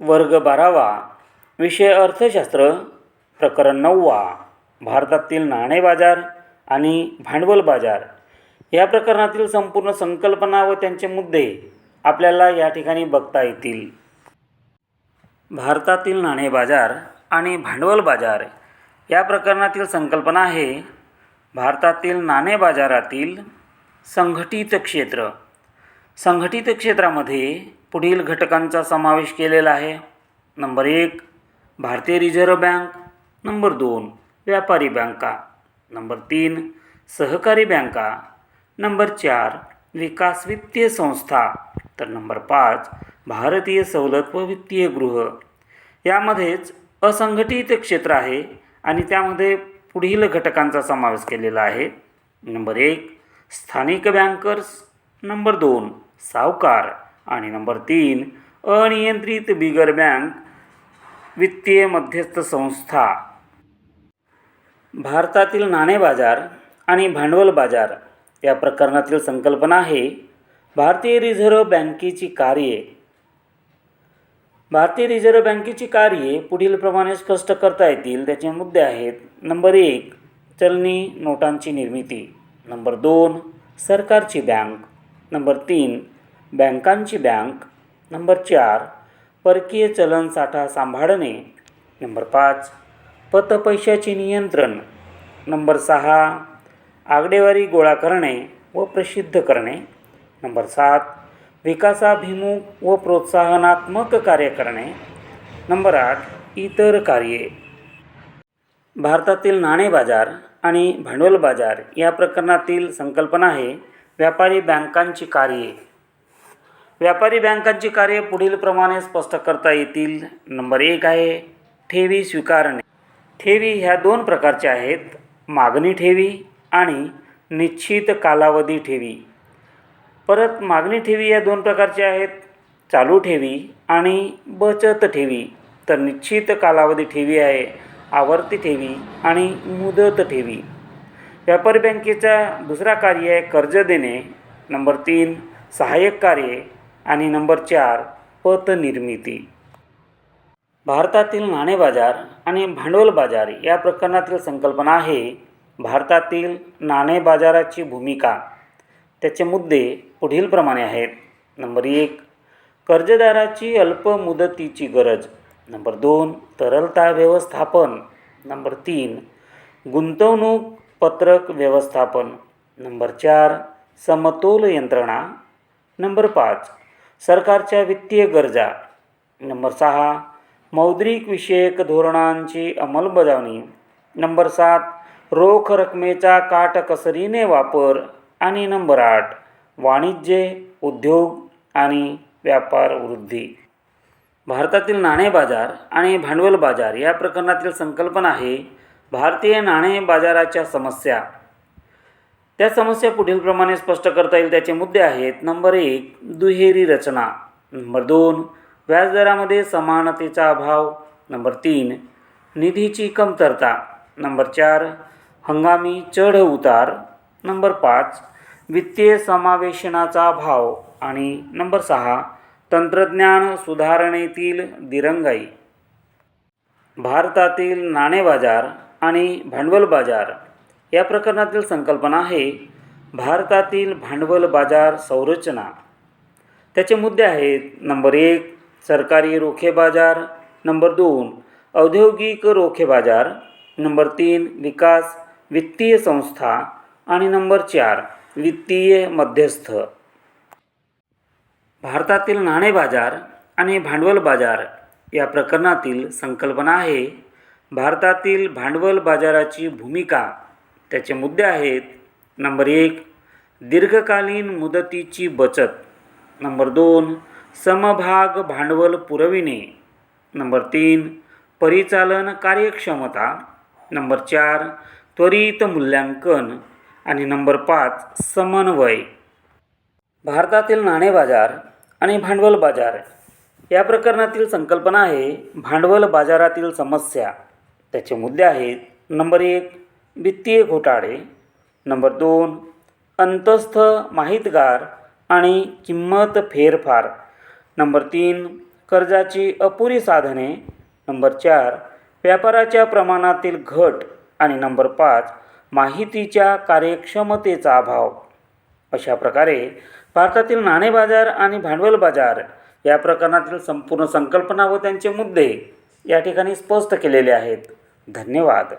वर्ग बारावा विषय अर्थशास्त्र प्रकरण नववा भारतातील नाणे बाजार आणि भांडवल बाजार. या प्रकरणातील संपूर्ण संकल्पना व त्यांचे मुद्दे आपल्याला या ठिकाणी बघता येतील. भारतातील नाणे बाजार आणि भांडवल बाजार या प्रकरणातील संकल्पना आहे भारतातील नाणे बाजारातील संघटित क्षेत्र. संघटित क्षेत्रामध्ये पुढील घटकांचा समावेश केलेला आहे. नंबर एक भारतीय रिझर्व्ह बँक. नंबर दोन व्यापारी बँका. नंबर तीन सहकारी बँका. नंबर चार विकास वित्तीय संस्था. तर नंबर पाच भारतीय सवलत व वित्तीय गृह. यामध्येच असंघटित क्षेत्र आहे आणि त्यामध्ये पुढील घटकांचा समावेश केलेला आहे. नंबर एक स्थानिक बँकर्स. नंबर दोन सावकार. आणि नंबर तीन अनियंत्रित बिगर बँक वित्तीय मध्यस्थ संस्था. भारतातील नाणे बाजार आणि भांडवल बाजार या प्रकरणातील संकल्पना आहे भारतीय रिझर्व्ह बँकेची कार्ये. भारतीय रिझर्व्ह बँकेची कार्ये पुढीलप्रमाणे स्पष्ट करता येतील त्याचे मुद्दे आहेत. नंबर एक चलनी नोटांची निर्मिती. नंबर दोन सरकारची बँक. नंबर तीन बँकांची बँक नंबर चार परकीय चलन साठा सांभाळणे नंबर पाच पतपैशाचे नियंत्रण नंबर सहा आकडेवारी गोळा करणे व प्रसिद्ध करणे नंबर सात विकासाभिमुख व प्रोत्साहनात्मक कार्य करणे नंबर आठ इतर कार्ये. भारतातील नाणे बाजार आणि भांडवल बाजार या प्रकरणातील संकल्पना आहे व्यापारी बँकांची कार्ये. व्यापारी बँकांची कार्य पुढीलप्रमाणे स्पष्ट करता येतील. नंबर एक आहे ठेवी स्वीकारणे. ठेवी ह्या दोन प्रकारच्या आहेत. मागणी ठेवी आणि निश्चित कालावधी ठेवी. परत मागणी ठेवी या दोन प्रकारच्या आहेत. चालू ठेवी आणि बचत ठेवी. तर निश्चित कालावधी ठेवी आहे आवर्ती ठेवी आणि मुदत ठेवी. व्यापारी बँकेचा दुसरा कार्य आहे कर्ज देणे. नंबर तीन सहाय्यक कार्ये आणि नंबर चार पतनिर्मिती. भारतातील नाणे बाजार आणि भांडवल बाजार या प्रकरणातील संकल्पना आहे भारतातील नाणे बाजाराची भूमिका. त्याचे मुद्दे पुढीलप्रमाणे आहेत. नंबर एक कर्जदाराची अल्प मुदतीची गरज. नंबर दोन तरलता व्यवस्थापन. नंबर तीन गुंतवणूक पत्रक व्यवस्थापन. नंबर चार समतोल यंत्रणा. नंबर पाच सरकारच्या वित्तीय गरजा. नंबर सहा मौद्रिक विषयक धोरणांची अंमलबजावणी. नंबर सात रोख रकमेचा काटकसरीने वापर. आणि नंबर आठ वाणिज्य उद्योग आणि व्यापार वृद्धी. भारतातील नाणे बाजार आणि भांडवल बाजार या प्रकरणातील संकल्पना आहे भारतीय नाणे बाजाराच्या समस्या. त्या समस्या पुढीलप्रमाणे स्पष्ट करता येईल. त्याचे मुद्दे आहेत नंबर एक दुहेरी रचना. नंबर दोन व्याजदरामध्ये समानतेचा अभाव. नंबर तीन निधीची कमतरता. नंबर चार हंगामी चढ उतार. नंबर पाच वित्तीय समावेशनाचा अभाव. आणि नंबर सहा तंत्रज्ञान सुधारणेतील दिरंगाई. भारतातील नाणे बाजार आणि भांडवल बाजार. या प्रकरणातील संकल्पना आहे भारतातील भांडवल बाजार संरचना. त्याचे मुद्दे आहेत नंबर एक सरकारी रोखे बाजार नंबर दोन औद्योगिक रोखे बाजार नंबर तीन विकास वित्तीय संस्था आणि नंबर चार वित्तीय मध्यस्थ. भारतातील नाणे बाजार आणि भांडवल बाजार या प्रकरणातील संकल्पना आहे भारतातील भांडवल बाजाराची भूमिका त्याचे मुद्दे आहेत. नंबर एक दीर्घकालीन मुदतीची बचत. नंबर दोन समभाग भांडवल पुरविणे. नंबर तीन परिचालन कार्यक्षमता. नंबर चार त्वरित मूल्यांकन. आणि नंबर पाच समन्वय. भारतातील नाणे बाजार आणि भांडवल बाजार या प्रकरणातील संकल्पना आहे भांडवल बाजारातील समस्या. त्याचे मुद्दे आहेत. नंबर एक वित्तीय घोटाळे नंबर दोन अंतस्थ माहितगार आणि किंमत फेरफार नंबर तीन कर्जाची अपुरी साधने नंबर चार व्यापाराच्या प्रमाणातील घट आणि नंबर पाच माहितीच्या कार्यक्षमतेचा अभाव. अशा प्रकारे भारतातील नाणे बाजार आणि भांडवल बाजार या प्रकरणातील संपूर्ण संकल्पना व त्यांचे मुद्दे या ठिकाणी स्पष्ट केलेले आहेत. धन्यवाद.